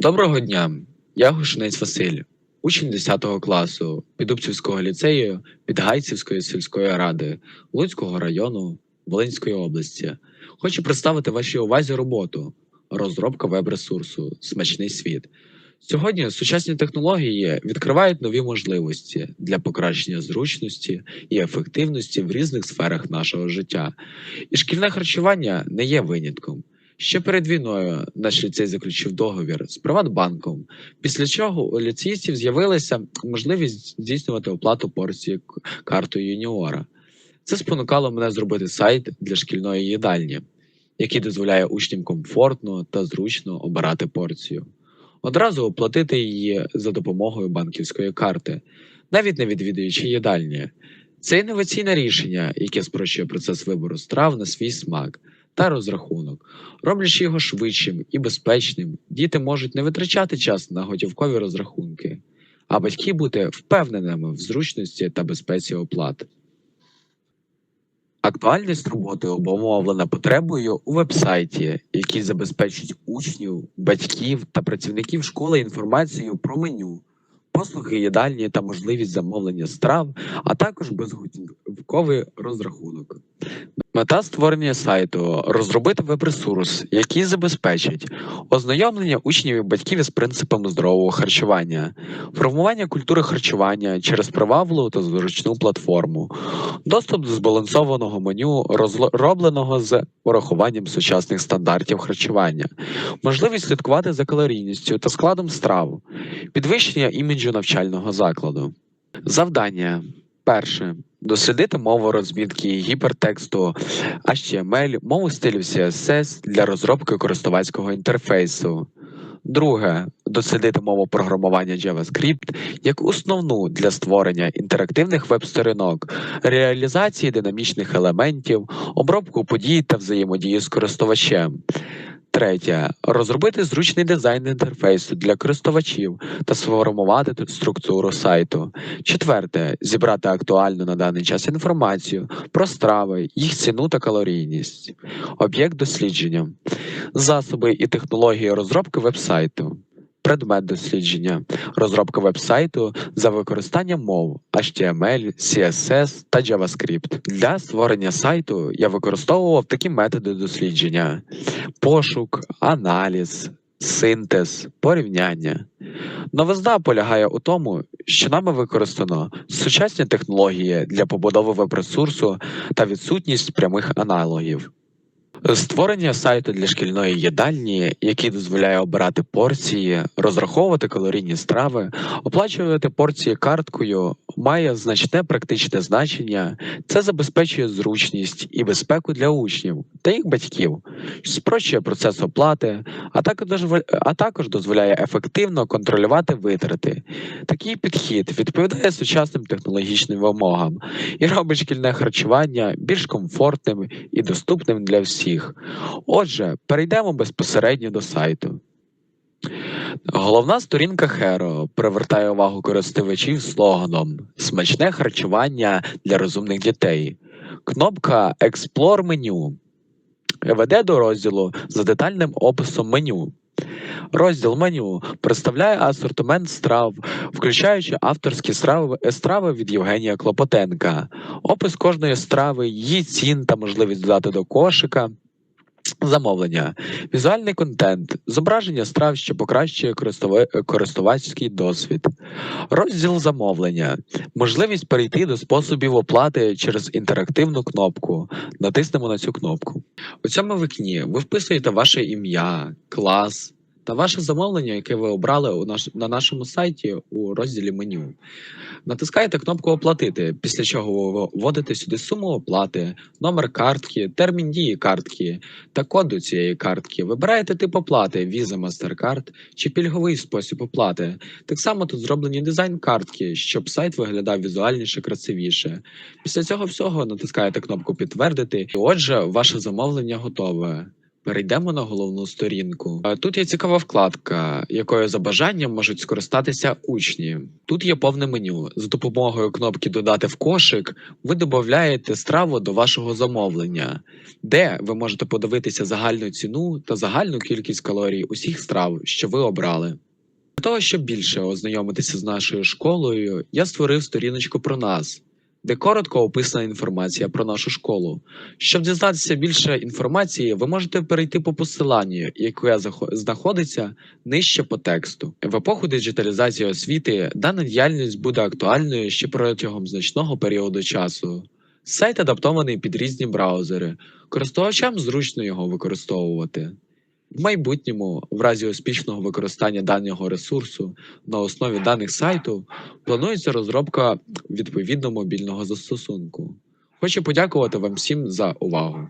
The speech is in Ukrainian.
Доброго дня! Я Гушинець Василь, учень 10 класу Підубцівського ліцею Підгайцівської сільської ради Луцького району Волинської області. Хочу представити вашій увазі роботу розробка веб-ресурсу Смачний світ. Сьогодні сучасні технології відкривають нові можливості для покращення зручності і ефективності в різних сферах нашого життя. І шкільне харчування не є винятком. Ще перед війною наш ліцей заключив договір з Приватбанком, після чого у ліцеїстів з'явилася можливість здійснювати оплату порції картою юніора. Це спонукало мене зробити сайт для шкільної їдальні, який дозволяє учням комфортно та зручно обирати порцію. Одразу оплатити її за допомогою банківської карти, навіть не відвідуючи їдальні. Це інноваційне рішення, яке спрощує процес вибору страв на свій смак та розрахунок. Роблячи його швидшим і безпечним, діти можуть не витрачати час на готівкові розрахунки, а батьки бути впевненими в зручності та безпеці оплат. Актуальність роботи обумовлена потребою у вебсайті, який забезпечить учнів, батьків та працівників школи інформацією про меню, послуги їдальні та можливість замовлення страв, а також безготівковий розрахунок. Мета створення сайту розробити веб-ресурс, який забезпечить ознайомлення учнів і батьків із принципами здорового харчування, формування культури харчування через привабливу та зручну платформу, доступ до збалансованого меню, розробленого з урахуванням сучасних стандартів харчування, можливість слідкувати за калорійністю та складом страв, підвищення іміджу навчального закладу. Завдання перше. Дослідити мову розмітки гіпертексту HTML, мову стилів CSS для розробки користувацького інтерфейсу. Друге. Дослідити мову програмування JavaScript як основну для створення інтерактивних веб-сторінок, реалізації динамічних елементів, обробку подій та взаємодії з користувачем. Третє. Розробити зручний дизайн інтерфейсу для користувачів та сформувати тут структуру сайту. Четверте. Зібрати актуальну на даний час інформацію про страви, їх ціну та калорійність. Об'єкт дослідження. Засоби і технології розробки вебсайту. Предмет дослідження. Розробка вебсайту за використанням мов HTML, CSS та JavaScript. Для створення сайту я використовував такі методи дослідження: пошук, аналіз, синтез, порівняння. Новизна полягає у тому, що нами використано сучасні технології для побудови веб-ресурсу та відсутність прямих аналогів. Створення сайту для шкільної їдальні, який дозволяє обирати порції, розраховувати калорійні страви, оплачувати порції карткою, має значне практичне значення. Це забезпечує зручність і безпеку для учнів та їх батьків, спрощує процес оплати, а також, дозволяє ефективно контролювати витрати. Такий підхід відповідає сучасним технологічним вимогам і робить шкільне харчування більш комфортним і доступним для всіх. Отже, перейдемо безпосередньо до сайту. Головна сторінка Херо привертає увагу користувачів слоганом Смачне харчування для розумних дітей. Кнопка Explore меню веде до розділу за детальним описом меню. Розділ меню представляє асортимент страв, включаючи авторські страви, страви від Євгенія Клопотенка, опис кожної страви, її цін та можливість додати до кошика. Замовлення, візуальний контент, зображення страв, що покращує користува- користувацький досвід, розділ замовлення, можливість перейти до способів оплати через інтерактивну кнопку. Натиснемо на цю кнопку. У цьому вікні ви вписуєте ваше ім'я, клас та ваше замовлення, яке ви обрали у наш, на нашому сайті у розділі меню. Натискаєте кнопку Оплатити, після чого ви вводите сюди суму оплати, номер картки, термін дії картки та код до цієї картки. Вибираєте тип оплати Visa, MasterCard чи пільговий спосіб оплати. Так само тут зроблені дизайн картки, щоб сайт виглядав візуальніше, красивіше. Після цього всього натискаєте кнопку Підтвердити, і отже, ваше замовлення готове. Перейдемо на головну сторінку. Тут є цікава вкладка, якою за бажанням можуть скористатися учні. Тут є повне меню. За допомогою кнопки Додати в кошик ви додаєте страву до вашого замовлення, де ви можете подивитися загальну ціну та загальну кількість калорій усіх страв, що ви обрали. Для того, щоб більше ознайомитися з нашою школою, я створив сторіночку про нас, де коротко описана інформація про нашу школу. Щоб дізнатися більше інформації, ви можете перейти по посиланню, яке знаходиться нижче по тексту. В епоху диджиталізації освіти дана діяльність буде актуальною ще протягом значного періоду часу. Сайт адаптований під різні браузери. Користувачам зручно його використовувати. В майбутньому, в разі успішного використання даного ресурсу на основі даних сайту, планується розробка відповідно мобільного застосунку. Хочу подякувати вам всім за увагу.